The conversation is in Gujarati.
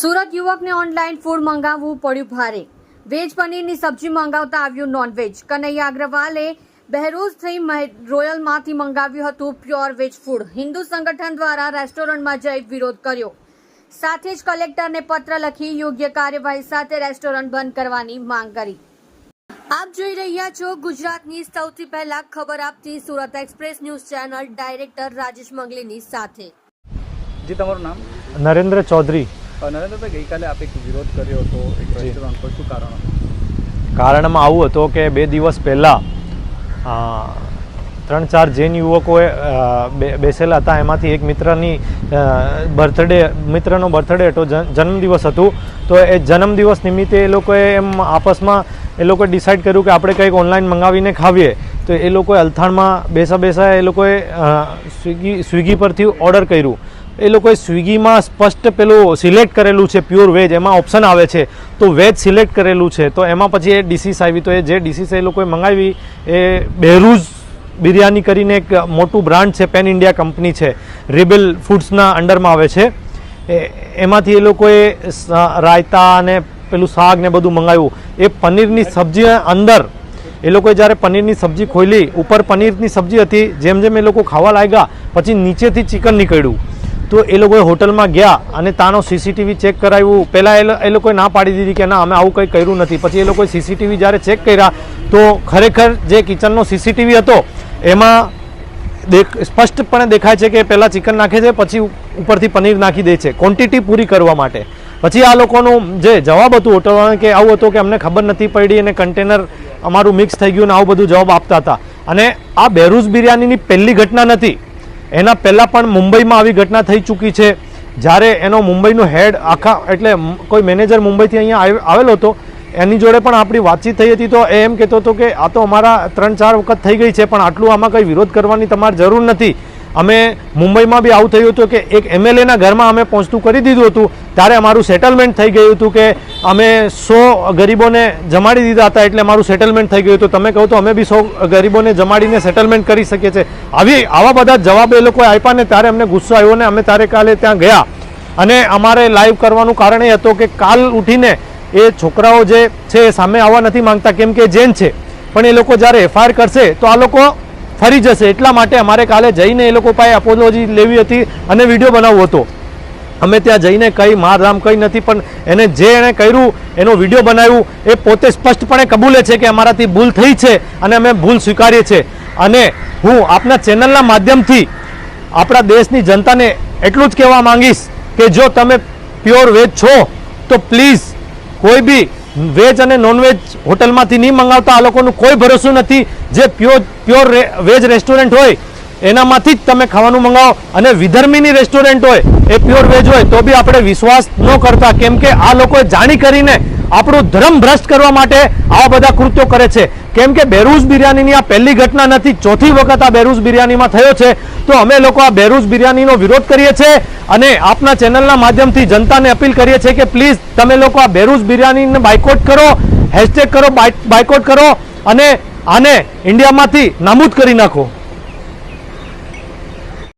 સુરત યુવકને ઓનલાઈન ફૂડ મંગાવવું પડ્યું ભારે. વેજ પનીરની સબ્જી મંગાવતા આવ્યું નોનવેજ કનૈયા અગ્રવાલે બહેરોઝથી મહે- રોયલમાંથી મંગાવ્યું હતું પ્યોર વેજ ફૂડ હિન્દુ સંગઠન દ્વારા રેસ્ટોરન્ટમાં જઈ વિરોધ કર્યો. સાથે જ કલેક્ટરને પત્ર લખી યોગ્ય કાર્યવાહી સાથે રેસ્ટોરન્ટ બંધ કરવાની માંગ કરી. આપ જોઈ રહ્યા છો ગુજરાતની સૌથી પહેલા ખબર આપતી Surat express news channel director Rajesh મંગલીની સાથે. જી તમારું નામ? નરેન્દ્ર ચૌધરી. નરેન્દ્રભાઈ ગઈકાલે આપે વિરોધ કર્યો હતો એક રેસ્ટોરન્ટ પર. શું કારણ કારણમાં આવું હતું કે બે દિવસ પહેલાં ત્રણ ચાર જૈન યુવકોએ બેસેલા હતા. એમાંથી એક મિત્રની બર્થડે મિત્રનો બર્થડે હતો જન્મદિવસ હતું. તો એ જન્મદિવસ નિમિત્તે એ લોકોએ એમ આપસમાં એ લોકોએ ડિસાઈડ કર્યું કે આપણે કંઈક ઓનલાઈન મંગાવીને ખાવીએ. તો એ લોકોએ અલથાણમાં બેસા બેસા એ લોકોએ સ્વિગી સ્વિગી પરથી ઓર્ડર કર્યું. એ લોકોએ સ્વિગીમાં સ્પષ્ટ પેલું સિલેક્ટ કરેલું છે પ્યોર વેજ એમાં ઓપ્શન આવે છે. તો વેજ સિલેક્ટ કરેલું છે, તો એમાં પછી એ ડીસીસ આવી. તો એ જે ડીસીસ એ લોકોએ મંગાવી, એ બહેરૂઝ બિરયાની કરીને એક મોટું બ્રાન્ડ છે પેન ઇન્ડિયા કંપની છે. રિબેલ ફૂડ્સના અંડરમાં આવે છે. એમાંથી એ લોકોએ રાયતા અને પેલું શાક ને બધું મંગાવ્યું. એ પનીરની સબ્જી અંદર, એ લોકોએ જ્યારે પનીરની સબ્જી ખોલી ઉપર પનીરની સબ્જી હતી, જેમ જેમ એ લોકો ખાવા લાગ્યા, પછી નીચેથી ચિકન નીકળ્યું. તો એ લોકોએ હોટલમાં ગયા અને તાનો સીસીટીવી ચેક કરાવ્યું. પહેલાં એ લોકોએ ના પાડી દીધી કે ના, અમે આવું કંઈ કર્યું નથી. પછી એ લોકોએ સીસીટીવી જ્યારે ચેક કર્યા, તો ખરેખર જે કિચનનો સીસીટીવી હતો, એમાં દેખ સ્પષ્ટપણે દેખાય છે કે પહેલાં ચિકન નાખે છે, પછી ઉપરથી પનીર નાખી દે છે. ક્વોન્ટિટી પૂરી કરવા માટે. પછી આ લોકોનું જે જવાબ હતું હોટલવાળાને કે આવું હતું કે અમને ખબર નથી પડી અને કન્ટેનર અમારું મિક્સ થઈ ગયું ને આવું બધું જવાબ આપતા હતા. અને આ બેરૂઝ બિરયાનીની પહેલી ઘટના નથી. એના પહેલાં પણ મુંબઈમાં આવી ઘટના થઈ ચૂકી છે. જ્યારે એનો મુંબઈનો હેડ આખા, એટલે કોઈ મેનેજર મુંબઈથી અહીંયા આવ- આવેલો હતો, એની જોડે પણ આપણી વાતચીત થઈ હતી. તો એ એમ કહેતો હતો કે આ તો અમારા ત્રણ ચાર વખત થઈ ગઈ છે, પણ આટલું આમાં કંઈ વિરોધ કરવાની તમારે જરૂર નથી. અમે મુંબઈમાં બી આવું થયું હતું કે એક એમએલએના ઘરમાં અમે પહોંચતું કરી દીધું હતું. ત્યારે અમારું સેટલમેન્ટ થઈ ગયું હતું કે અમે સો ગરીબોને જમાડી દીધા હતા એટલે અમારું સેટલમેન્ટ થઈ ગયું હતું. તમે કહો તો અમે બી સો ગરીબોને જમાડીને સેટલમેન્ટ કરી શકીએ છીએ. આવી, આવા બધા જવાબ એ લોકોએ આપ્યા ને ત્યારે અમને ગુસ્સો આવ્યો ને અમે ત્યારે કાલે ત્યાં ગયા. અને અમારે લાઈવ કરવાનું કારણ એ હતું કે કાલ ઉઠીને એ છોકરાઓ જે છે એ સામે આવવા નથી માંગતા, કેમ કે જેન છે. પણ એ લોકો જ્યારે એફઆઈઆર કરશે તો આ લોકો ફરી જશે. એટલા માટે અમારે કાલે જઈને એ લોકો પાસે અપોલોજી લેવી હતી અને વીડિયો બનાવવો હતો. અમે ત્યાં જઈને કંઈ મારધામ કંઈ નથી, પણ એને જે એણે કર્યું, એનો વીડિયો બનાવ્યું, એ પોતે સ્પષ્ટપણે કબૂલે છે કે અમારાથી ભૂલ થઈ છે અને અમે ભૂલ સ્વીકારીએ છીએ. અને હું આપના ચેનલના માધ્યમથી આપણા દેશની જનતાને એટલું જ કહેવા માંગીશ કે જો તમે પ્યોર વેજ છો, તો પ્લીઝ કોઈ બી વેજ અને નોનવેજ હોટલમાંથી નહીં મંગાવતા આ લોકોનું કોઈ ભરોસું નથી. જે પ્યોર પ્યોર વેજ રેસ્ટોરન્ટ હોય, એનામાંથી જ તમે ખાવાનું મંગાવો. અને વિધર્મીની રેસ્ટોરન્ટ હોય, એ પ્યોર વેજ હોય, તો બી આપણે વિશ્વાસ ન કરતા. કેમ કે આ લોકોએ જાણી કરીને આપણું ધર્મ ભ્રષ્ટ કરવા માટે આવા બધા કૃત્યો કરે છે. કેમ કે બેરૂઝ બિરયાનીની આ પહેલી ઘટના નથી, ચોથી વખત આ બેરૂઝ બિરયાનીમાં થયો છે. તો અમે લોકો આ બેરૂઝ બિરયાનીનો વિરોધ કરીએ છીએ અને આપના ચેનલના માધ્યમથી જનતાને અપીલ કરીએ છીએ કે પ્લીઝ તમે લોકો આ બેરૂઝ બિરયાનીને બાયકોટ કરો, હેશટેગ કરો બાયકોટ કરો અને આને ઇન્ડિયામાંથી નામૂદ કરી નાખો.